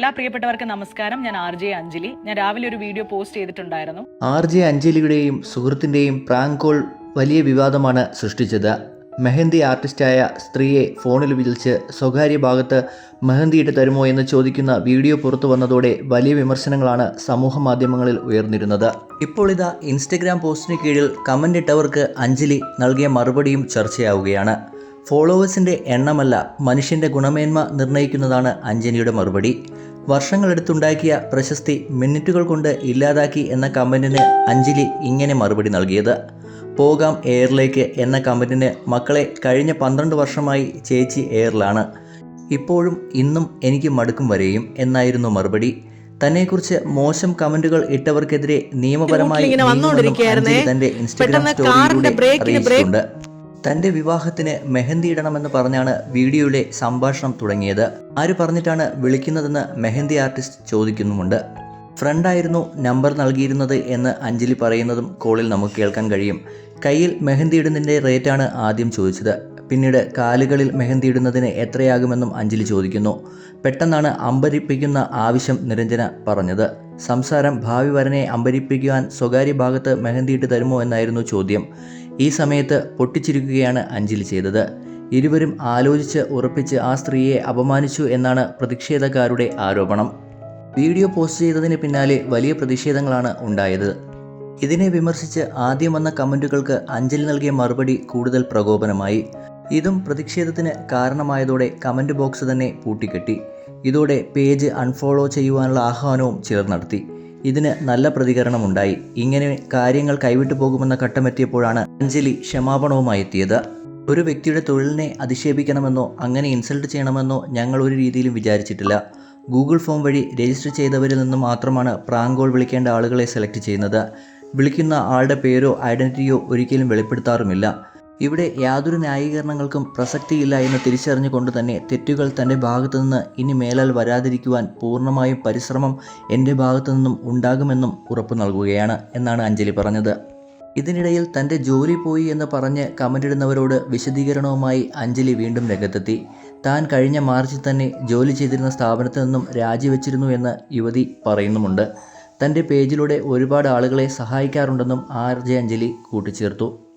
എല്ലാ പ്രിയപ്പെട്ടവർക്കും നമസ്കാരം. ഞാൻ ആർ ജെ അഞ്ജലി. ഞാൻ രാവിലെ ഒരു വീഡിയോ പോസ്റ്റ് ചെയ്തിട്ടുണ്ടായിരുന്നു. ആർ ജെ അഞ്ജലിയുടെയും സുഹൃത്തിന്റെയും പ്രാങ്കോൾ കോൾ വലിയ വിവാദമാണ് സൃഷ്ടിച്ചത്. മെഹന്തി ആർട്ടിസ്റ്റായ സ്ത്രീയെ ഫോണിൽ വിളിച്ച് സ്വകാര്യ ഭാഗത്ത് മെഹന്തിയിട്ട് തരുമോ എന്ന് ചോദിക്കുന്ന വീഡിയോ പുറത്തു വന്നതോടെ വലിയ വിമർശനങ്ങളാണ് സമൂഹ മാധ്യമങ്ങളിൽ ഉയർന്നിരുന്നത്. ഇപ്പോൾ ഇതാ ഇൻസ്റ്റഗ്രാം പോസ്റ്റിന് കീഴിൽ കമന്റ് ഇട്ടവർക്ക് അഞ്ജലി നൽകിയ മറുപടിയും ചർച്ചയാവുകയാണ്. ഫോളോവേഴ്സിന്റെ എണ്ണമല്ല മനുഷ്യന്റെ ഗുണമേന്മ നിർണയിക്കുന്നതാണ് അഞ്ജലിയുടെ മറുപടി. വർഷങ്ങളെടുത്തുണ്ടാക്കിയ പ്രശസ്തി മിനിറ്റുകൾ കൊണ്ട് ഇല്ലാതാക്കി എന്ന കമന്റിന് അഞ്ജലി ഇങ്ങനെ മറുപടി നൽകിയത്. പോകാം എയറിലേക്ക് എന്ന കമന്റിന് മക്കളെ കഴിഞ്ഞ പന്ത്രണ്ട് വർഷമായി ചേച്ചി എയറിലാണ്. ഇപ്പോഴും ഇന്നും എനിക്ക് മടുക്കും വരെയും എന്നായിരുന്നു മറുപടി. തന്നെക്കുറിച്ച് മോശം കമന്റുകൾ ഇട്ടവർക്കെതിരെ നിയമപരമായി തന്റെ ഇൻസ്റ്റഗ്രാം സ്റ്റോറിയിലൂടെ അറിയിച്ചിട്ടുണ്ട്. തന്റെ വിവാഹത്തിന് മെഹന്തി ഇടണമെന്ന് പറഞ്ഞാണ് വീഡിയോയിലെ സംഭാഷണം തുടങ്ങിയത്. ആര് പറഞ്ഞിട്ടാണ് വിളിക്കുന്നതെന്ന് മെഹന്തി ആർട്ടിസ്റ്റ് ചോദിക്കുന്നുമുണ്ട്. ഫ്രണ്ടായിരുന്നു നമ്പർ നൽകിയിരുന്നത് എന്ന് അഞ്ജലി പറയുന്നതും കോളിൽ നമുക്ക് കേൾക്കാൻ കഴിയും. കയ്യിൽ മെഹന്തി ഇടുന്നതിന്റെ റേറ്റാണ് ആദ്യം ചോദിച്ചത്. പിന്നീട് കാലുകളിൽ മെഹന്തി ഇടുന്നതിന് എത്രയാകുമെന്നും അഞ്ജലി ചോദിക്കുന്നു. പെട്ടെന്നാണ് അമ്പരിപ്പിക്കുന്ന ആവശ്യം നിരഞ്ജന പറഞ്ഞത്. സംസാരം ഭാവി വരനെ അമ്പരിപ്പിക്കുവാൻ സ്വകാര്യ ഭാഗത്ത് മെഹന്തി ഇട്ട് തരുമോ എന്നായിരുന്നു ചോദ്യം. ഈ സമയത്ത് പൊട്ടിച്ചിരിക്കുകയാണ് അഞ്ജലി ചെയ്തത്. ഇരുവരും ആലോചിച്ച് ഉറപ്പിച്ച് ആ സ്ത്രീയെ അപമാനിച്ചു എന്നാണ് പ്രതിഷേധക്കാരുടെ ആരോപണം. വീഡിയോ പോസ്റ്റ് ചെയ്തതിന് പിന്നാലെ വലിയ പ്രതിഷേധങ്ങളാണ് ഉണ്ടായത്. ഇതിനെ വിമർശിച്ച് ആദ്യം വന്ന കമന്റുകൾക്ക് അഞ്ജലി നൽകിയ മറുപടി കൂടുതൽ പ്രകോപനമായി. ഇതും പ്രതിഷേധത്തിന് കാരണമായതോടെ കമന്റ് ബോക്സ് തന്നെ പൂട്ടിക്കെട്ടി. ഇതോടെ പേജ് അൺഫോളോ ചെയ്യുവാനുള്ള ആഹ്വാനവും ചിലർ നടത്തി ഇതിന് നല്ല പ്രതികരണമുണ്ടായി. ഇങ്ങനെ കാര്യങ്ങൾ കൈവിട്ടു പോകുമെന്ന ഘട്ടമെത്തിയപ്പോഴാണ് അഞ്ജലി ക്ഷമാപണവുമായി എത്തിയത് ഒരു വ്യക്തിയുടെ തൊഴിലിനെ അധിക്ഷേപിക്കണമെന്നോ അങ്ങനെ ഇൻസൾട്ട് ചെയ്യണമെന്നോ ഞങ്ങൾ ഒരു രീതിയിലും വിചാരിച്ചിട്ടില്ല. ഗൂഗിൾ ഫോം വഴി രജിസ്റ്റർ ചെയ്തവരിൽ നിന്ന് മാത്രമാണ് പ്രാങ്കോൾ വിളിക്കേണ്ട ആളുകളെ സെലക്ട് ചെയ്യുന്നത്. വിളിക്കുന്ന ആളുടെ പേരോ ഐഡന്റിറ്റിയോ ഒരിക്കലും വെളിപ്പെടുത്താറുമില്ല. ഇവിടെ യാതൊരു ന്യായീകരണങ്ങൾക്കും പ്രസക്തിയില്ല എന്ന് തിരിച്ചറിഞ്ഞുകൊണ്ട് തന്നെ തെറ്റുകൾ തന്റെ ഭാഗത്തു നിന്ന് ഇനി മേലാൽ വരാതിരിക്കുവാൻ പൂർണമായും പരിശ്രമം എന്റെ ഭാഗത്തു നിന്നും ഉണ്ടാകുമെന്നും ഉറപ്പു നൽകുകയാണ് എന്നാണ് അഞ്ജലി പറഞ്ഞത്. ഇതിനിടയിൽ തന്റെ ജോലി പോയി എന്ന് പറഞ്ഞ് കമന്റിടുന്നവരോട് വിശദീകരണവുമായി അഞ്ജലി വീണ്ടും രംഗത്തെത്തി. താൻ കഴിഞ്ഞ മാർച്ചിൽ തന്നെ ജോലി ചെയ്തിരുന്ന സ്ഥാപനത്തിൽ നിന്നും രാജിവെച്ചിരുന്നു എന്ന് യുവതി പറയുന്നുമുണ്ട്. തന്റെ പേജിലൂടെ ഒരുപാട് ആളുകളെ സഹായിക്കാറുണ്ടെന്നും ആർ ജെ അഞ്ജലി കൂട്ടിച്ചേർത്തു.